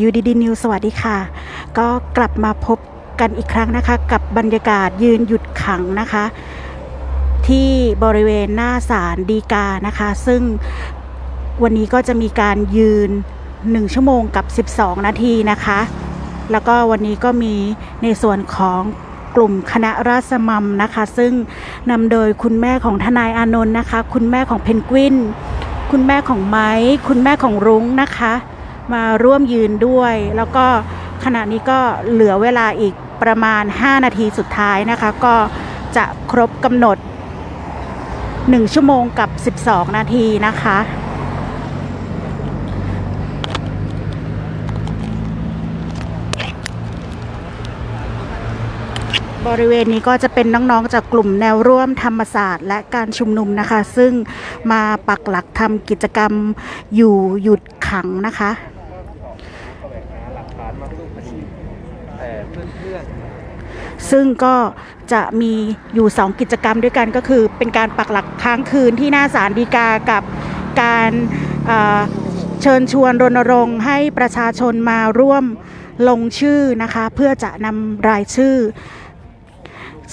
ยูดีดีนิวสวัสดีค่ะ ก็กลับมาพบกันอีกครั้งนะคะ กับบรรยากาศยืนหยุดขังนะคะ ที่บริเวณหน้าศาลดีกานะคะ ซึ่งวันนี้ก็จะมีการยืน 1 ชั่วโมงกับ 12 นาทีนะคะ แล้วก็วันนี้ก็มีในส่วนของกลุ่มคณะราษฎรนะคะ ซึ่งนำโดยคุณแม่ของทนายอานนท์นะคะ คุณแม่ของเพนกวินคุณแม่ของไม้ คุณแม่ของรุ้งนะคะ มาร่วมยืนด้วย แล้วก็ขณะนี้ก็เหลือเวลาอีกประมาณ 5 นาทีสุดท้ายนะคะ ก็จะครบกำหนด 1 ชั่วโมงกับ 12 นาทีนะคะบริเวณนี้ก็จะเป็นน้องๆ จากกลุ่มแนวร่วมธรรมศาสตร์ และการชุมนุมนะคะ ซึ่งมาปักหลักทำกิจกรรมอยู่หยุดขังนะคะ หลักฐานมาสู้คดีแต่เพื่อน ซึ่งก็จะมีอยู่ 2 กิจกรรมด้วยกันก็คือ เป็นการปักหลักค้างคืนที่หน้าศาลฎีกากับการเอ่อเชิญชวนรณรงค์ให้ประชาชนมาร่วมลงชื่อนะคะ เพื่อจะนำรายชื่อ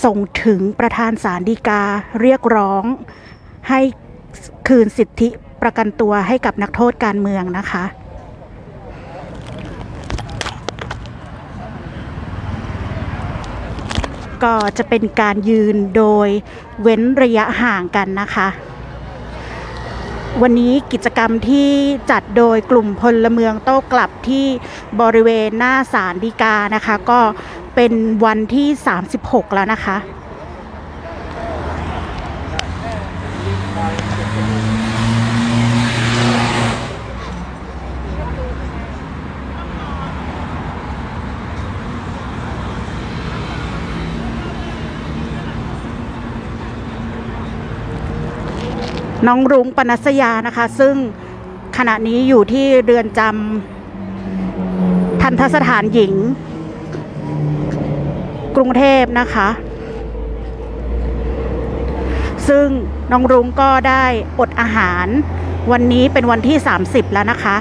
ส่งถึงประธานศาลฎีกาเรียกร้อง ให้คืนสิทธิประกันตัวให้กับนักโทษการเมืองนะคะ ก็จะเป็นการยืนโดยเว้นระยะห่างกันนะคะ วันนี้กิจกรรมที่จัดโดยกลุ่มพลเมืองโต้กลับที่บริเวณหน้าศาลฎีกานะคะ ก็เป็นวันที่ 36 แล้วนะคะ น้องรุ้งปนัสยานะคะ ซึ่งขณะนี้อยู่ที่เรือนจำทันทสถานหญิง กรุงเทพนะคะ ซึ่งน้องรุ้งก็ได้อดอาหาร วันนี้เป็นวันที่ 30 แล้วนะคะ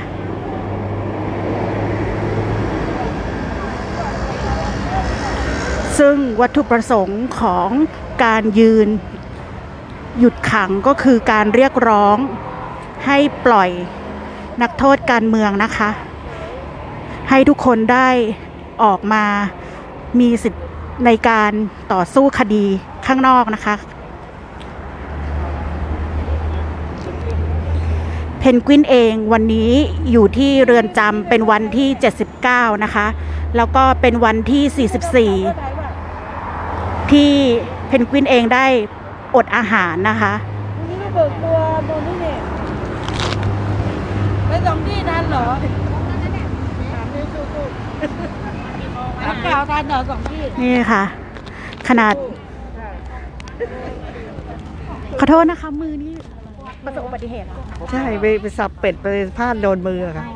ซึ่งวัตถุประสงค์ของการยืน หยุดขังก็คือการเรียกร้องให้ปล่อยนักโทษการเมืองนะคะ ให้ทุกคนได้ออกมามีสิทธิ์ในการต่อสู้คดีข้างนอกนะคะ เพนกวินเองวันนี้อยู่ที่เรือนจำเป็นวันที่ 79 นะคะ แล้วก็เป็นวันที่ 44 ที่เพนกวินเองได้ อดอาหารนะคะนี่ก็เบิกตัวโดนนี่เนี่ยไปสองที่ทันเหรอถามนี่สู้ๆนักข่าวทันเหรอสองที่นี่ค่ะ ขนาด ขอโทษนะคะมือนี้ประสบอุบัติเหตุเหรอใช่ไปไปสับเป็ดไปพลาดโดนมืออะค่ะ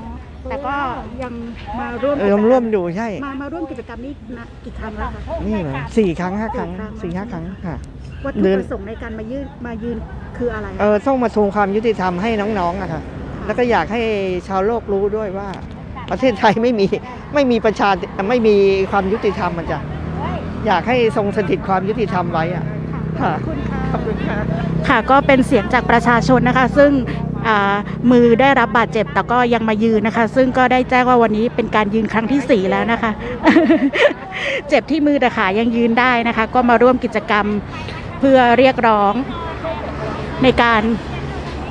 แต่ก็ยังมาร่วมเออร่วมอยู่ใช่ มามาร่วมกิจกรรมนี้นะกี่ครั้งแล้วคะ นี่เหรอสี่ครั้งห้าครั้งสี่สี่ครั้ห้างครั้งค่ะ วัตถุเดือนประสงค์ในการมายืนมายืนคืออะไรเออต้องมาทวงความยุติธรรมให้น้องๆอะค่ะแล้วก็อยากให้ชาวโลกรู้ด้วยว่า ประเทศไทยไม่มีไม่มีประชาไม่มีความยุติธรรมมันจะอยากให้ทรงสถิตความยุติธรรมไว้อะค่ะขอบคุณค่ะค่ะก็เป็นเสียงจากประชาชนนะคะ ซึ่งอ่ามือได้รับบาดเจ็บแต่ก็ยังมายืนนะคะ ซึ่งก็ได้แจ้งว่าวันนี้เป็นการยืนครั้งที่สี่แล้วนะคะ เจ็บที่มือแต่ขายังยืนได้นะคะ ก็มาร่วมกิจกรรม เพื่อเรียกร้องในการ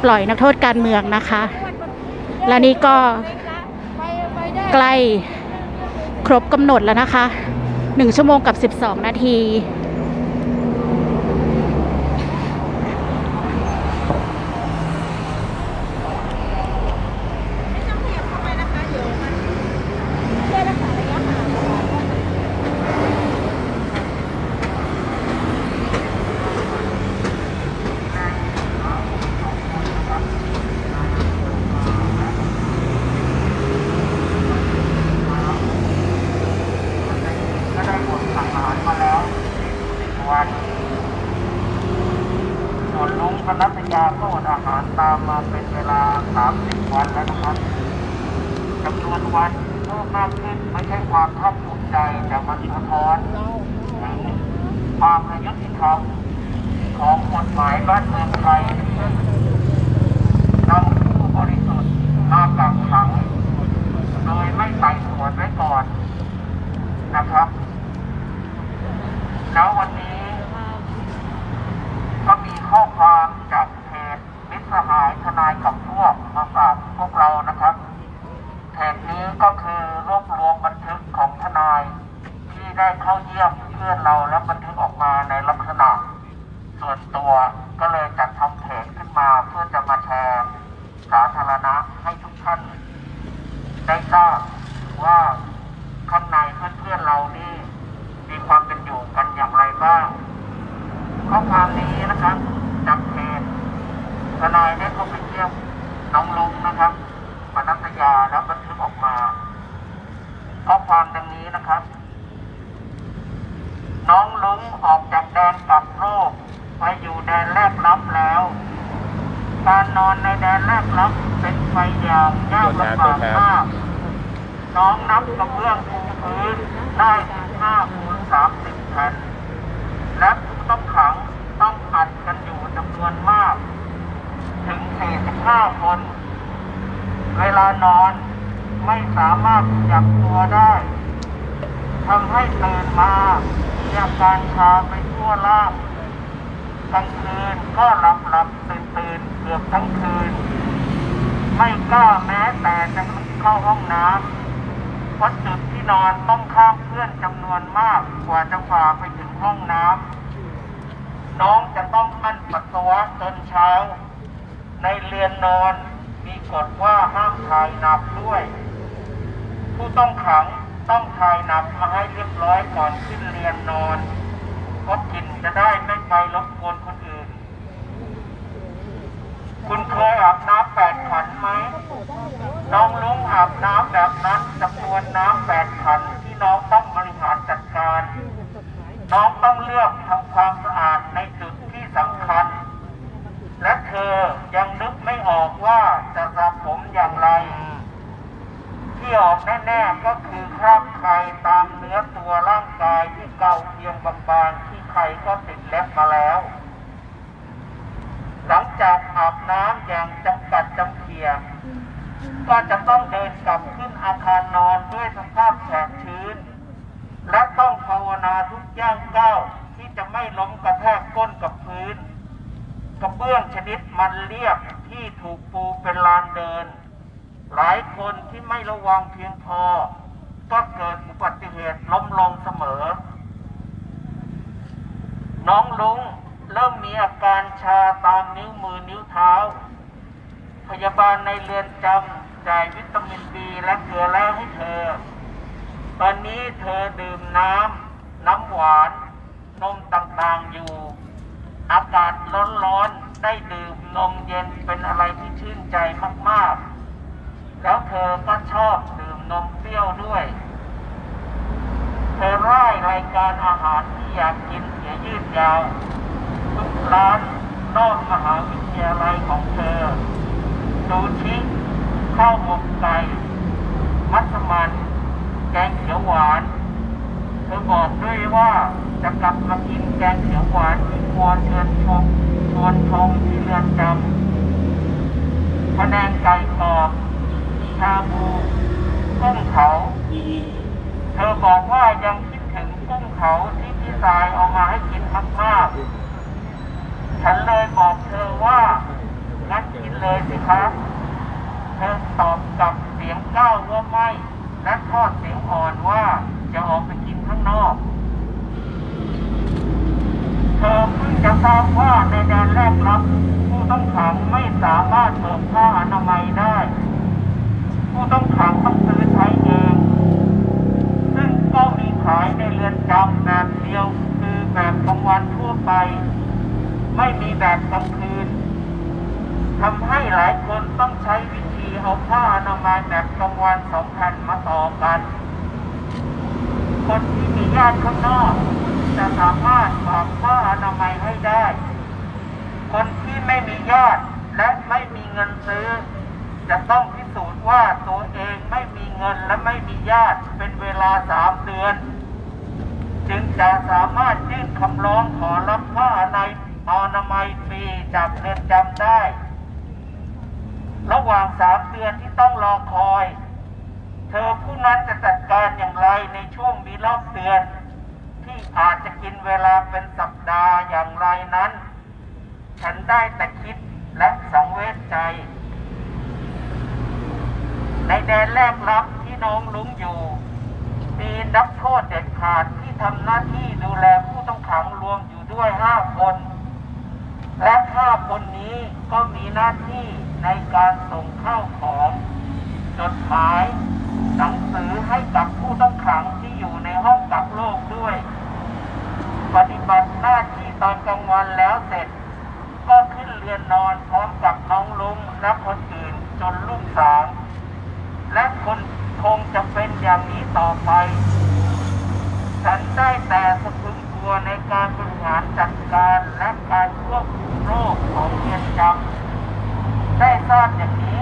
ปล่อยนักโทษการเมืองนะคะ และนี่ก็ใกล้ครบกำหนดแล้วนะคะหนึ่งชั่วโมงกับ 12 นาที ก็ได้หมดสั่งอาหารมาแล้วสิบวันส่วนลุงพนัสยาก็อดอาหารตามมาเป็นเวลาสามสิบวันแล้วนะครับจำนวนวัน เพิ่มมากขึ้นไม่ใช่ความภาคภูมิใจแต่มันสะท้อนถึงความอายุติธรรมของกฎหมายบ้านเมืองไทยนำผู้บริสุทธิ์มากักขัง โดย ไต่สวนไว้ก่อนนะครับ แล้ววันนี้ ก็มีข้อความจากเพจมิตรสหายทนายกับพวกมาฝากพวกเรานะครับเพจนี้ก็คือรวบรวมบันทึกของทนาย ที่ได้เข้าเยี่ยมเพื่อนเราและบันทึกออกมาในลักษณะ ส่วนตัวก็เลยจัดทำเพจขึ้นมาเพื่อจะมาแชร์สาธารณะให้ทุกท่าน ได้ทราบว่าข้างในเพื่อนๆเรานี่มีความเป็นอยู่กันอย่างไรบ้าง ข้อความนี้นะครับจากเพจทนายได้เข้าไปเยี่ยมน้องลุงนะครับปนัสยาแล้วบันทึกออกมา ข้อความดังนี้นะครับ น้องลุงออกจากแดนกักโรคไปอยู่แดนแรกรับแล้ว กา รนอนในแดนแรกรับเป็นไปอย่างยากลำบากมากน้องนับกระเบื้องปูพื้นได้15คูณ30แผ่นและผู้ต้องขังต้องอัดกันอยู่จำนวนมาก ถึง 45 คน เวลานอนไม่สามารถขยับตัวได้ทำให้ตื่นมามีอาการชาไปทั่วร่าง กลางคืนก็หลับหลับตื่นตื่นเกือบทั้งคืน ไม่กล้าแม้แต่จะเข้าห้องน้ำเพราะจุดที่นอนต้องข้ามเพื่อนจำนวนมากกว่าจะฝ่าไปถึงห้องน้ำน้องจะต้องอั้นปัสสาวะจนเช้า ในเรือนนอนมีกฎว่าห้ามถ่ายหนับด้วย ผู้ต้องขังต้องถ่ายหนับมาให้เรียบร้อยก่อนขึ้นเรือนนอนเพราะกินจะได้ไม่ไปรบกวนคนอื่น คุณเคยอาบน้ำแปดขันไหม น้องลุงอาบน้ำแบบนั้นจำนวนน้ำแปดขันที่น้องต้องบริหารจัดการ น้องต้องเลือกทำความสะอาดในจุดที่สำคัญ และเธอยังนึกไม่ออกว่าจะสระผมอย่างไร ที่ออกแน่ๆก็คือคราบไข่ตามเนื้อตัวร่างกายที่เก่าเพียงบางๆที่ไข่ก็ติดเล็บมาแล้ว หลังจากอาบน้ำอย่างจำกัดจำเขีย ก็จะต้องเดินกลับขึ้นอาคารนอนด้วยสภาพแฉะชื้น และต้องภาวนาทุกย่างก้าวที่จะไม่ล้มกระแทกก้นกับพื้น กระเบื้องชนิดมันเรียบที่ถูกปูเป็นลานเดิน หลายคนที่ไม่ระวังเพียงพอ ก็เกิดอุบั ติเหตุล้มลงเสมอ น้องลุงเริ่มมีอาการชาตามนิ้วมือนิ้วเท้า พยาบาลในเรือนจำจ่ายวิตามินบีและเกลือแล้วให้เธอ ตอนนี้เธอดื่มน้ำน้ำหวาน นมต่างๆอยู่ อากาศร้อนๆ ได้ดื่มนมเย็นเป็นอะไรที่ชื่นใจมากๆ แล้วเธอก็ชอบดื่มนมเปรี้ยวด้วย เธอร่ายรายการอาหารที่อยากกินเสียยืดยาวทุกร้านนอกมหาวิทยาลัยของเธอซูชิข้าวหมกไก่มัสมันแกงเขียวหวานเธอบอกด้วยว่าจะกลับมากินแกงเขียวหวานที่ครัวเชิญชมชวนชมที่เรือนจำพะแนงไก่กรอบ ชาบูกุ้งเขา เธอ บอกว่ายังคิดถึงกุ้งเขาที่พี่สายเอามาให้กินมากๆ ฉันเลยบอกเธอว่างั้นกินเลยสิครับเธอตอบกลับเสียงก้าวว่าไม่ และทอดเสียงอ่อนว่าจะออกไปกินข้างนอก เธอเพิ่งจะทราบว่าในแดนแรกรับ ผู้ต้องขังไม่สามารถเบิกผ้าอนามัยได้ ผู้ต้องขังต้องซื้อ ขายในเรือนจำแบบเดียวคือแบบกลางวันทั่วไป ไม่มีแบบกลางคืนทำให้หลายคนต้องใช้วิธีเอาผ้าอนามัยแบบกลางวันสองแผ่นมาต่อกัน คนที่มีญาติข้างนอกจะสามารถฝากผ้าอนามัยให้ได้ คนที่ไม่มีญาติและไม่มีเงินซื้อ จะต้องพิสูจน์ว่าตัวเองไม่มีเงินและไม่มีญาติเป็นเวลาสามเดือน จึงจะสามารถยื่นคำร้องขอรับผ้าอนามัยอนามัยฟรีจากเรือนจำได้ ระหว่างสามเดือนที่ต้องรอคอย เธอผู้นั้นจะจัดการอย่างไรในช่วงมีรอบเดือน ที่อาจจะกินเวลาเป็นสัปดาห์อย่างไรนั้น ฉันได้แต่คิดและสังเวชใจ ในแดนแรกรับที่น้องลุงอยู่ มีนักโทษเด็ดขาดที่ ทำหน้าที่ดูแลผู้ต้องขังรวมอยู่ด้วยห้าคน และห้าคนนี้ก็มีหน้าที่ในการส่งข้าวของ จดหมาย หนังสือให้กับผู้ต้องขังที่อยู่ในห้องกักโรคด้วย ปฏิบัติหน้าที่ตอนกลางวันแล้วเสร็จ ก็ขึ้นเรือนนอนพร้อมกับน้องลุงและคนอื่นจนรุ่งสางและคนคงจะเป็นอย่างนี้ต่อไป ฉันได้แต่สะพึงกลัวในการบริหารจัดการและการควบคุมโรคของเรือนจำได้ทราบอย่างนี้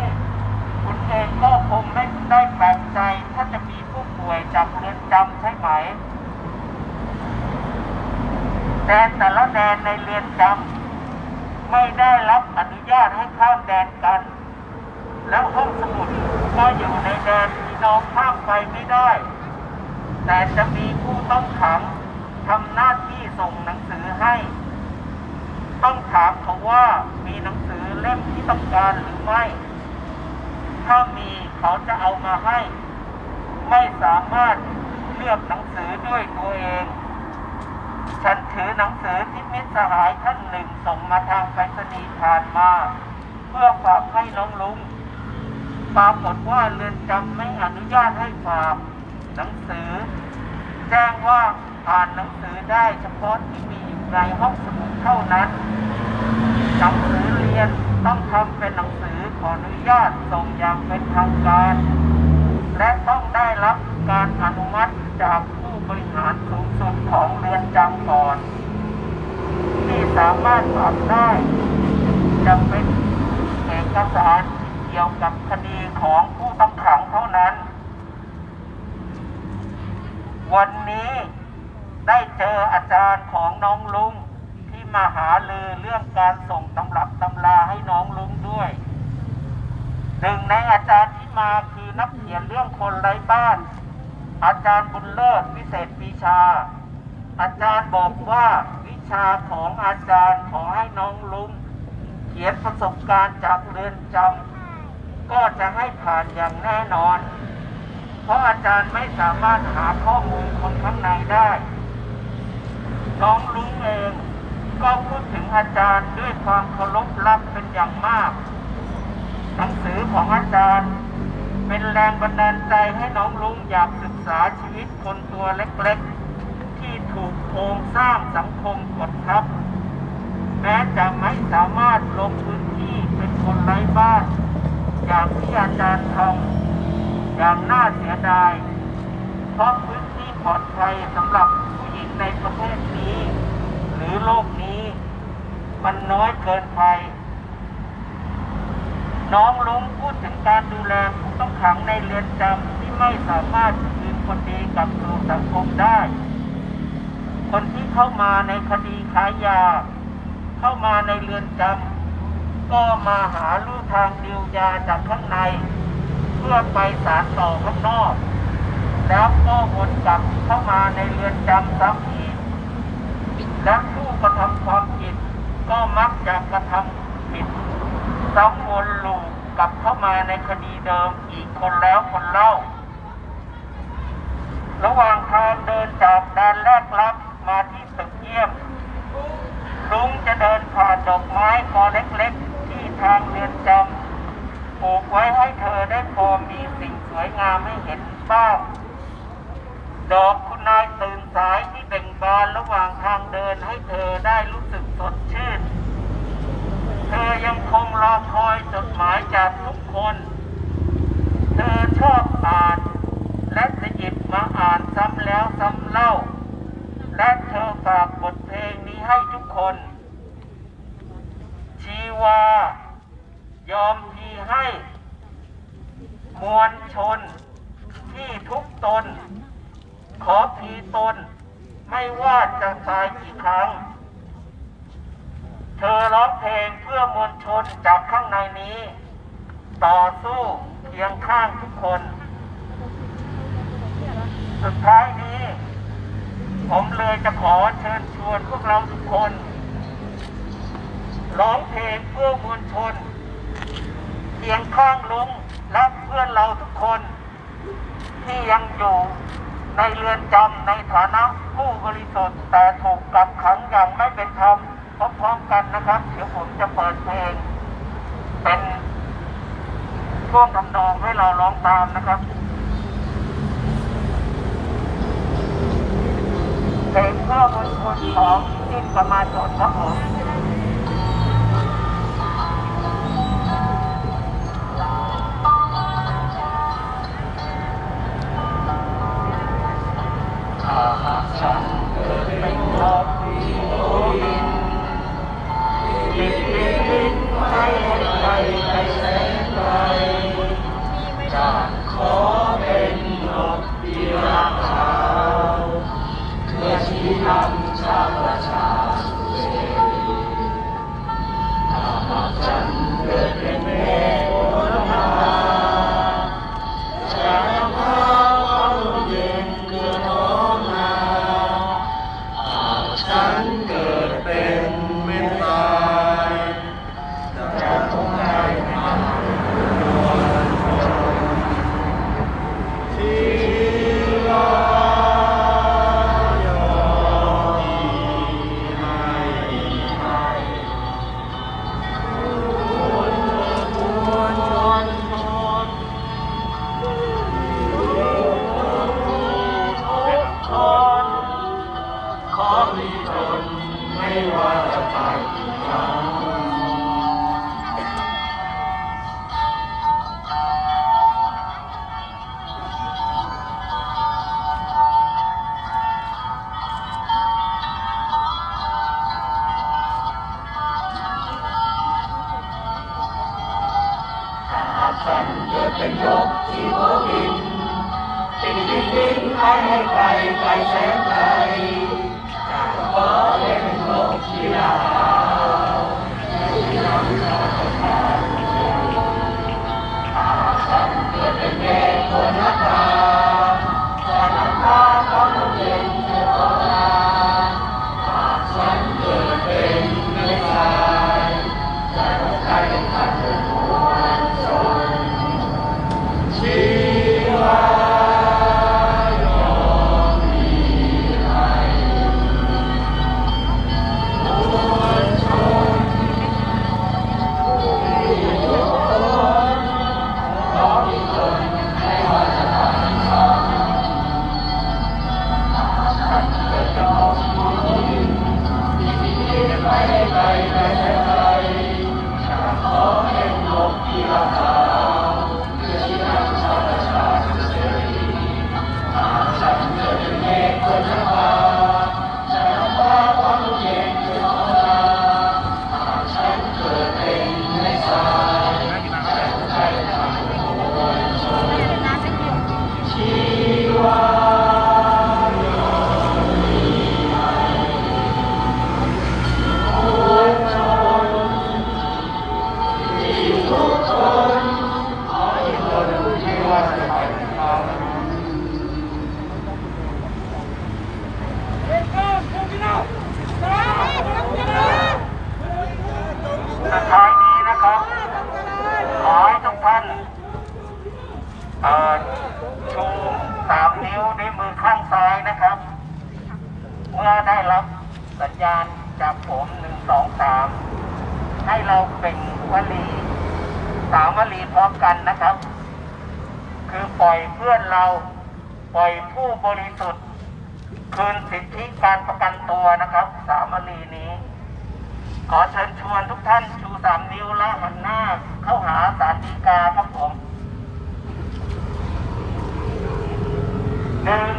คุณเองก็คงไม่ได้แปลกใจถ้าจะมีผู้ป่วยจากเรือนจำใช่ไหมแดนแต่ละแดนในเรือนจำไม่ได้รับอนุญาตให้ข้ามแดนกัน แล้วห้องสมุดก็อยู่ในแดนที่น้องข้ามไปไม่ได้ แต่จะมีผู้ต้องขังทำหน้าที่ส่งหนังสือให้ ต้องถามเขาว่ามีหนังสือเล่มที่ต้องการหรือไม่ ถ้ามีเขาจะเอามาให้ ไม่สามารถเลือกหนังสือด้วยตัวเอง ฉันถือหนังสือที่มิตรสหายท่านหนึ่งส่งมาทางไปรษณีย์ผ่านมา เพื่อฝากให้น้องลุงปรากฏว่าเรือนจำไม่อนุญาตให้ฝาก หนังสือ แจ้งว่าอ่านหนังสือได้เฉพาะที่มีอยู่ในห้องสมุดเท่านั้น หนังสือเรียนต้องทำเป็นหนังสือขออนุญาตส่งอย่างเป็นทางการ และต้องได้รับการอนุมัติจากผู้บริหารสูงสุดของเรือนจำก่อน ที่สามารถฝากได้จะเป็นเอกสารที่เกี่ยวกับคดีของผู้ต้องขังเท่านั้น วันนี้ได้เจออาจารย์ของน้องลุงที่มาหาลือเรื่องการส่งตำรับตำราให้น้องลุงด้วยหนึ่งในอาจารย์ที่มาคือนักเขียนเรื่องคนไร้บ้าน อาจารย์บุญเลิศวิเศษปีชา อาจารย์บอกว่าวิชาของอาจารย์ขอให้น้องลุงเขียนประสบการณ์จากเรือนจำก็จะให้ผ่านอย่างแน่นอน เพราะอาจารย์ไม่สามารถหาข้อมูลคนข้างในได้ น้องลุงเองก็พูดถึงอาจารย์ด้วยความเคารพรักเป็นอย่างมาก หนังสือของอาจารย์ เป็นแรงบันดาลใจให้น้องลุงอยากศึกษาชีวิตคนตัวเล็กๆ ที่ถูกโครงสร้างสังคมกดทับ แม้จะไม่สามารถลงพื้นที่เป็นคนไร้บ้าน อย่างที่อาจารย์ทำ อย่างน่าเสียดาย เพราะพื้นที่ปลอดภัยสำหรับผู้หญิงในประเทศนี้ หรือโลกนี้ มันน้อยเกินไป น้องลุงพูดถึงการดูแลผู้ต้องขังในเรือนจำที่ไม่สามารถคืนคนดีกับสู่สังคมได้ คนที่เข้ามาในคดีค้ายา เข้ามาในเรือนจำก็มาหาลู่ทางดิวยาจากข้างใน พื่อไปสารต่อข้างนอก แล้วก็วนกลับเข้ามาในเรือนจำซ้ำอีกและผู้กระทำความผิด ก็มักจะกระทำผิดซ้ำวนลูปกลับเข้ามาในคดีเดิมอีกคนแล้วคนเล่า ระหว่างทางเดินจากแดนแรกรับมาที่ตึกเยี่ยม ลุงจะเดินผ่านดอกไม้กอเล็กๆ ที่ทางเรือนจำ ปลูกไว้ให้เธอได้พอมีสิ่งสวยงามให้เห็นบ้างดอกคุณนายตื่นสายที่เบ่งบานระหว่างทางเดินให้เธอได้รู้สึกสดชื่น เธอยังคงรอคอยจดหมายจากทุกคน เธอชอบอ่าน และจะหยิบมาอ่านซ้ำแล้วซ้ำเล่า และเธอฝากบทเพลงนี้ให้ทุกคน ชีวายอม ให้มวลชนที่ทุกตน ขอพีตน ไม่ว่าจะตายกี่ครั้ง เธอร้องเพลงเพื่อมวลชนจากข้างในนี้ ต่อสู้เคียงข้างทุกคน สุดท้ายนี้ ผมเลยจะขอเชิญชวนพวกเราทุกคน ร้องเพลงเพื่อมวลชน เคียงข้างลุงและเพื่อนเราทุกคน ที่ยังอยู่ในเรือนจำในฐานะผู้บริสุทธิ์แต่ถูกกักขังอย่างไม่เป็นธรรมพร้อมๆกันนะครับ เดี๋ยวผมจะเปิดเพลง เป็นช่วงทำนองให้เราร้องตามนะครับเพลงเพื่อมวลชนของสิ้นประมาณจทย์ครับผม ถ้า เกิดเป็นยกที่โบกินบินบินบินไปให้ไกลไกลแสนไกล กันนะครับ คือปล่อยเพื่อนเราปล่อยผู้บริสุทธิ์คืนสิทธิการประกันตัวนะครับ สามวลีนี้ ขอเชิญชวนทุกท่านชูสามนิ้วและหันหน้า เข้าหาสารดีกาครับผมหนึ่ง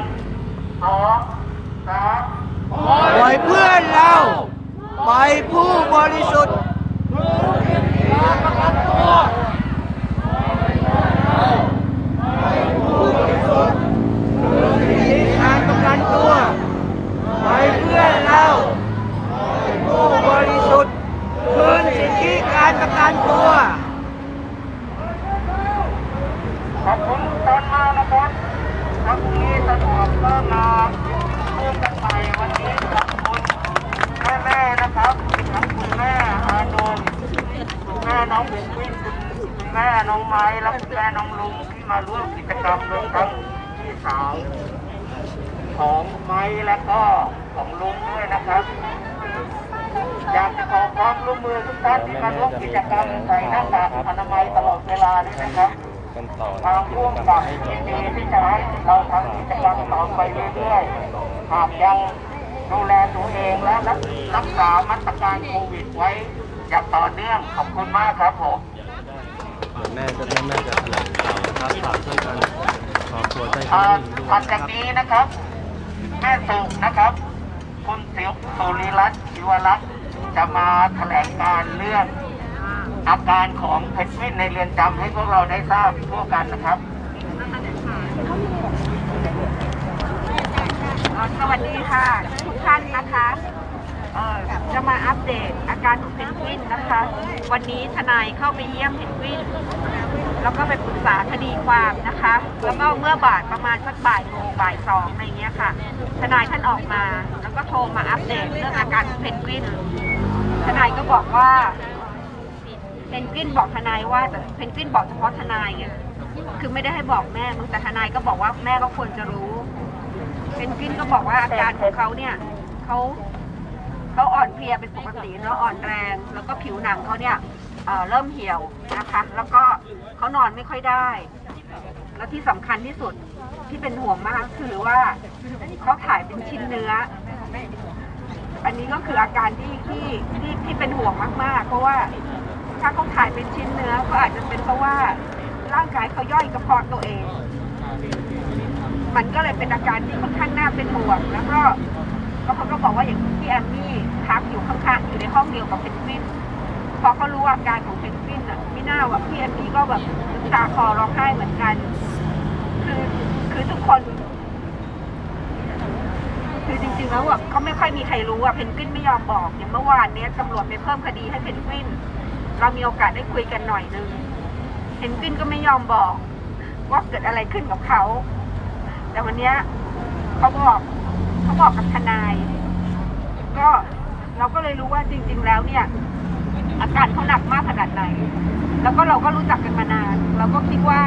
สองสามปล่อยเพื่อนเราปล่อยผู้บริสุทธิ์น้ บริทธิ์คือสิทธิการประกันตัวไปเพื่อเรา นะครับ แม่สุนะครับ คุณเสียวสุริรัตน์ชิวรักษ์จะมาแถลงการเรื่องอาการของเพชรวินในเรือนจำให้พวกเราได้ทราบทั่วกันนะครับสวัสดีค่ะ ทุกท่านนะคะจะมาอัปเดตอาการของเพนกวินนะคะ วันนี้ทนายเข้าไปเยี่ยมเพนกวิน แล้วก็ไปปรึกษาคดีความนะคะ แล้วก็เมื่อบ่ายประมาณสักบ่ายโมงบ่ายสองอะไรเงี้ยค่ะ ทนายท่านออกมา แล้วก็โทรมาอัปเดตเรื่องอาการเพนกวิน ทนายก็บอกว่าเพนกวินบอกทนายว่าแต่เพนกวินบอกเฉพาะทนายไงคือไม่ได้ให้บอกแม่มึงแต่ทนายก็บอกว่าแม่ก็ควรจะรู้เพนกวินก็บอกว่าอาการของเขาเนี่ยเขาเขาอ่อนเพลียเป็นปกติเนาะอ่อนแรง แล้วก็ผิวหนังเขาเนี่ย เเริ่มเหี่ยวนะคะ แล้วก็เขานอนไม่ค่อยได้ แล้วที่สำคัญที่สุดที่เป็นห่วงมากคือว่าเขาถ่ายเป็นชิ้นเนื้อ อันนี้ก็คืออาการที่ที่ที่ที่เป็นห่วงมากๆ เพราะว่าถ้าเขาถ่ายเป็นชิ้นเนื้อก็อาจจะเป็นเพราะว่าร่างกายเขาย่อยกระเพาะตัวเอง มันก็เลยเป็นอาการที่ค่อนข้างน่าเป็นห่วง แล้วก็เขาก็บอกว่าอย่างพี่แอมมี่พักอยู่ข้างๆอยู่ในห้องเดียวกับเพนกวิน อเขารู้อาการของเพนกวินอะไม่น่าว่าพี่แอมมี่ก็แบบน้ำตาคลอร้องไห้เหมือนกัน คือคือทุกคน คือจริงๆแล้วอะเขาไม่ค่อยมีใครรู้อะเพนกวินไม่ยอมบอกอย่างเมื่อวานเนี้ยตำรวจไปเพิ่มคดีให้เพนกวิน เรามีโอกาสได้คุยกันหน่อยนึงเพนกวินก็ไม่ยอมบอก ว่าเกิดอะไรขึ้นกับเขา แต่วันเนี้ยเขาบอกเขาบอกกับทนาย ก็เราก็เลยรู้ว่าจริง ๆ แล้วเนี่ย อาการเขาหนักมากขนาดไหน แล้วก็เราก็รู้จักกันมานาน เราก็คิดว่า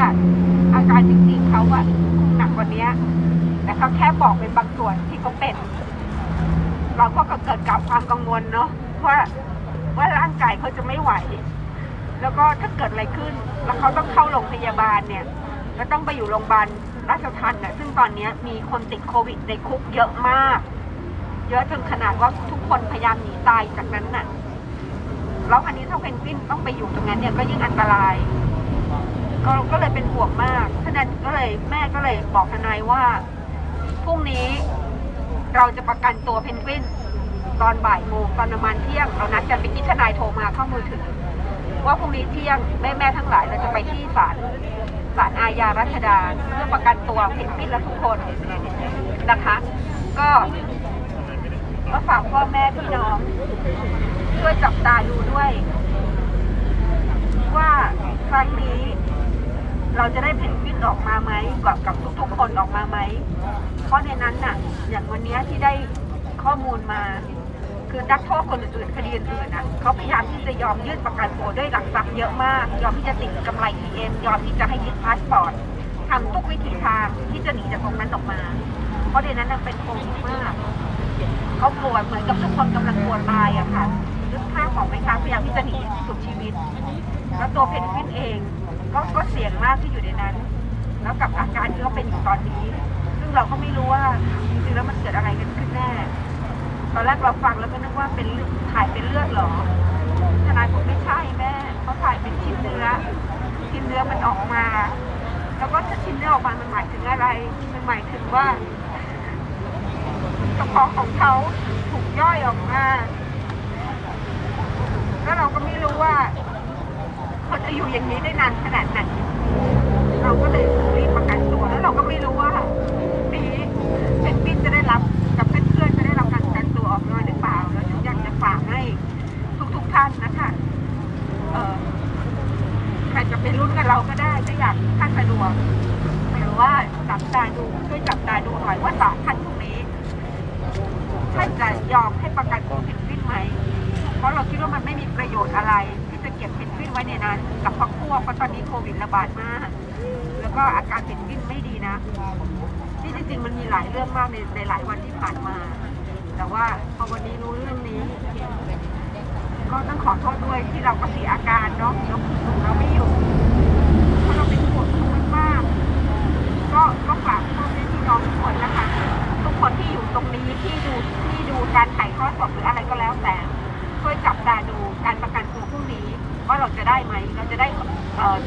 อาการจริงๆเขาอะคงหนักกว่านี้แต่เขาแค่บอกเป็นบางส่วนที่เขาเป็น เราก็เกิดกับความกังวลเนาะว่าว่าร่างกายเขาจะไม่ไหว แล้วก็ถ้าเกิดอะไรขึ้น แล้วเขาต้องเข้าโรงพยาบาลเนี่ยก็ต้องไปอยู่โรงพยาบาลราชทัณฑ์น่ะซึ่งตอนนี้มีคนติดโควิดในคุกเยอะมาก เยอะจนขนาดว่าทุกคนพยายามหนีตายจากนั้นน่ะ แล้วอันนี้ถ้าเพนกวินต้องไปอยู่ตรงนั้นเนี่ยก็ยิ่งอันตรายก็ก็เลยเป็นห่วงมากฉะนั้นก็เลยแม่ก็เลยบอกทนายว่าพรุ่งนี้เราจะประกันตัวเพนกวินตอนบ่ายโมงตอนประมาณเที่ยงเรานัดกันไปที่ทนายโทรมาเข้ามือถือ ว่าพรุ่งนี้เที่ยงแม่แม่ทั้งหลายเราจะไปที่ศาลศาลอาญารัชดาเพื่อประกันตัวเพนกวินและทุกคนนะคะ ก็ ก็ฝากพ่อแม่พี่น้องช่วยจับตาดูด้วย ว่าครั้งนี้ เราจะได้เพนกวินออกมาไหมกับกับทุกๆคนออกมาไหม เพราะในนั้นน่ะ อย่างวันนี้ที่ได้ข้อมูลมา คือนักโทษคนอื่นๆคดีอื่นๆน่ะเขาพยายามที่จะยอมยื่นประกันตัวด้วยหลักทรัพย์เยอะมาก ยอมที่จะติดกำไร EM ยอมที่จะให้ยึดพาสปอร์ตทำทุกวิถีทางที่จะหนีจากตรงนั้นออกมา เพราะในนั้นน่ะเป็นโควิดมาก เขากลัวเหมือนกับทุกคนกำลังกลัวตายอะค่ะนึกภาพของไหมคะพยายามที่จะหนีสุดชีวิต แล้วตัวเพนกวินเองก็ก็เสี่ยงมากที่อยู่ในนั้น แล้วกับอาการที่เขาเป็นอยู่ตอนนี้ ซึ่งเราก็ไม่รู้ว่าจริงๆแล้วมันเกิดอะไรกันขึ้นแน่ ตอนแรกเราฟังแล้วก็นึกว่าเป็นถ่ายเป็นเลือดเหรอทนายบอกไม่ใช่แม่เขาถ่ายเป็นชิ้นเนื้อชิ้นเนื้อมันออกมา แล้วก็ถ้าชิ้นเนื้อออกมามันหมายถึงอะไร มันหมายถึงว่า กระเพาะของเขาถูกย่อยออกมา แล้วเราก็ไม่รู้ว่าเขาจะอยู่อย่างนี้ได้นานขนาดไหนเราก็เลยรีบประกันตัวแล้วเราก็ไม่รู้ว่าปีเป็นปินจะได้รับกับเพื่อนๆจะได้รับการประกันตัวออกมาหรือเปล่าแล้วอยากจะฝากให้ทุกๆท่านนะคะเออใครจะไปรุ่นกับเราก็ได้ถ้าอยากท่านสะดวกหรือว่าจับตาดูช่วยจับตาดูหน่อยว่าศาลท่านพรุ่งนี้ ท่านจะยอมให้ประกันตัวเพนกวินไหม เพราะเราคิดว่ามันไม่มีประโยชน์อะไร ที่จะเก็บเพนกวินไว้ในนั้น กับพักพวกเพราะตอนนี้โควิดระบาดมาก แล้วก็อาการเพนกวินไม่ดีนะ ที่จริงๆมันมีหลายเรื่องมากในในหลายวันที่ผ่านมา แต่ว่าพอวันนี้รู้เรื่องนี้ ก็ต้องขอโทษด้วยที่เราก็เสียอาการเนาะเราคุมเราไม่อยู่เพราะเราเป็นห่วงทุกคนมาก ก็ก็ฝากพ่อแม่พี่น้องทุกคนนะคะ ทุกคนที่อยู่ตรงนี้ที่ดูที่ดูการถ่ายทอดสดหรืออะไรก็แล้วแต่ช่วยจับตาดูการประกันตัวพรุ่งนี้ ว่าเราจะได้ไหมเราจะได้เอ่อ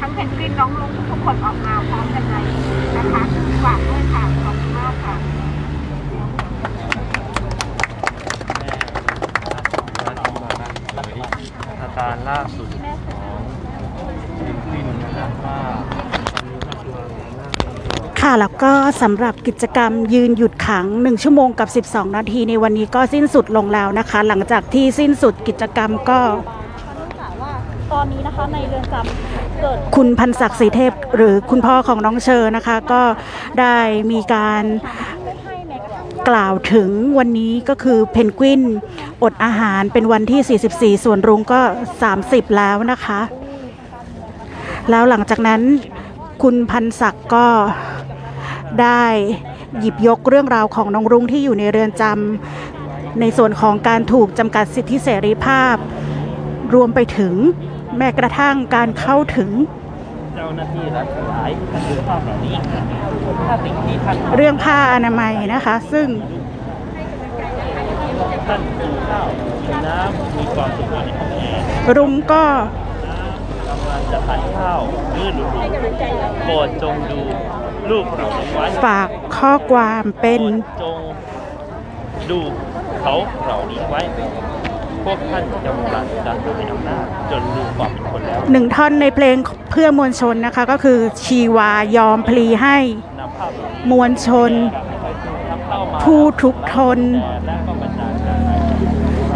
ทั้งเพนกวินน้องลุงทุกคนออกมาพร้อมกันไหมนะคะฝากด้วยค่ะขอบคุณมากค่ะ อาการล่าสุดของลินปินนะครับว่าตอนนี้ครอบครัวน่าเป็นห่วง ค่ะแล้วก็สำหรับกิจกรรมยืนหยุดขัง 1 ชั่วโมงกับ 12 นาทีในวันนี้ก็สิ้นสุดลงแล้วนะคะ หลังจากที่สิ้นสุดกิจกรรมก็ตอนนี้นะคะในเรือนจำเกิดคุณพันศักดิ์ศรีเทพ หรือคุณพ่อของน้องเชอนะคะ ก็ได้มีการกล่าวถึงวันนี้ก็คือเพนกวินอดอาหารเป็นวันที่ 44 ส่วนรุ้งก็ 30 แล้วนะคะ แล้วหลังจากนั้นคุณพันศักดิ์ก็ ได้หยิบยกเรื่องราวของน้องรุ้งที่อยู่ในเรือนจำในส่วนของการถูกจำกัดสิทธิเสรีภาพ รวมไปถึงแม้กระทั่งการเข้าถึงเจ้าหน้าที่รัฐหลายท่านดูภาพเหล่านี้ถ้าสิ่งที่ท่านเรื่องผ้าอนามัยนะคะ ซึ่งท่านดูข้าวกินน้ำมีความสุขอยู่ในห้องแอร์รุ้งก็กำลังจะทานข้าวมื้อหรูๆโปรดจงดู ฝากข้อความเป็นจงดูเขาเหล่านี้ไว้ พวกท่านกำลังจะให้อำนาจจนลืมความเป็นคนแล้วหนึ่งท่อนในเพลงเพื่อมวลชนนะคะก็คือชีวายอมพลีให้นำภาพเหล่านี้มวลชนนำเข้ามาผู้ทุกข์ทนและก็บรรดาการ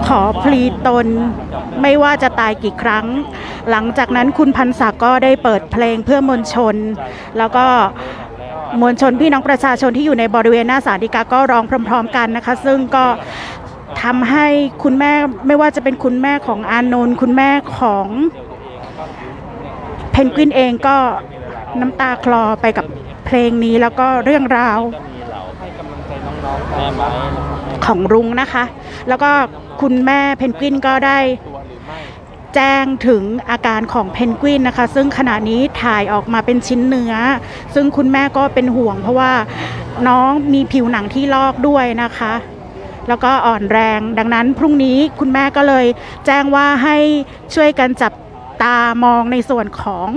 ขอพลีตน ไม่ว่าจะตายกี่ครั้ง หลังจากนั้นคุณพันศักดิ์ก็ได้เปิดเพลงเพื่อมวลชน แล้วก็ มวลชนพี่น้องประชาชนที่อยู่ในบริเวณหน้าศาลฎีกาก็ร้องพร้อม ๆ กันนะคะ ซึ่งก็ทำให้คุณแม่ไม่ว่าจะเป็นคุณแม่ของอานนท์คุณแม่ของเพนกวินเองก็น้ำตาคลอไปกับเพลงนี้แล้วก็เรื่องราวของรุ้งนะคะ แล้วก็คุณแม่เพนกวินก็ได้ แจ้งถึงอาการของเพนกวินนะคะ ซึ่งขณะนี้ถ่ายออกมาเป็นชิ้นเนื้อ ซึ่งคุณแม่ก็เป็นห่วงเพราะว่าน้องมีผิวหนังที่ลอกด้วยนะคะ แล้วก็อ่อนแรง ดังนั้นพรุ่งนี้คุณแม่ก็เลยแจ้งว่าให้ช่วยกันจับตามองในส่วนของ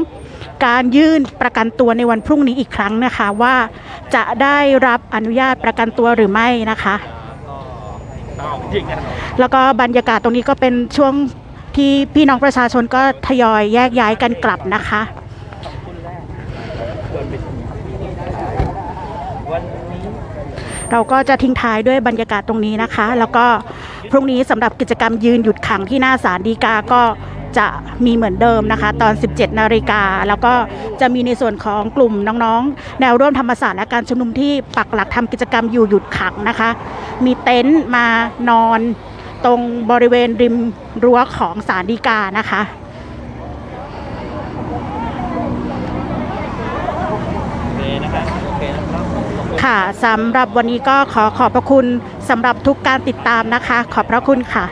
การยื่นประกันตัวในวันพรุ่งนี้อีกครั้งนะคะว่าจะได้รับอนุญาตประกันตัวหรือไม่นะคะยิงกันแล้วก็บรรยากาศตรงนี้ก็เป็นช่วง ที่พี่น้องประชาชนก็ทยอยแยกย้ายกันกลับนะคะเราก็จะทิ้งท้ายด้วยบรรยากาศตรงนี้นะคะ แล้วก็พรุ่งนี้สำหรับกิจกรรมยืนหยุดขังที่หน้าศาลฎีกาก็จะมีเหมือนเดิมนะคะ ตอน 17 นาฬิกา แล้วก็จะมีในส่วนของกลุ่มน้องๆ แนวร่วมธรรมศาสตร์และการชุมนุมที่ปักหลักทำกิจกรรมอยู่หยุดขังนะคะ มีเต็นท์มานอน ตรงบริเวณริมรั้วของศาลฎีกานะคะโอเคนะครับโอเคนะครับค่ะสำหรับวันนี้ก็ขอขอบพระคุณสำหรับทุกการติดตามนะคะ ขอบพระคุณค่ะ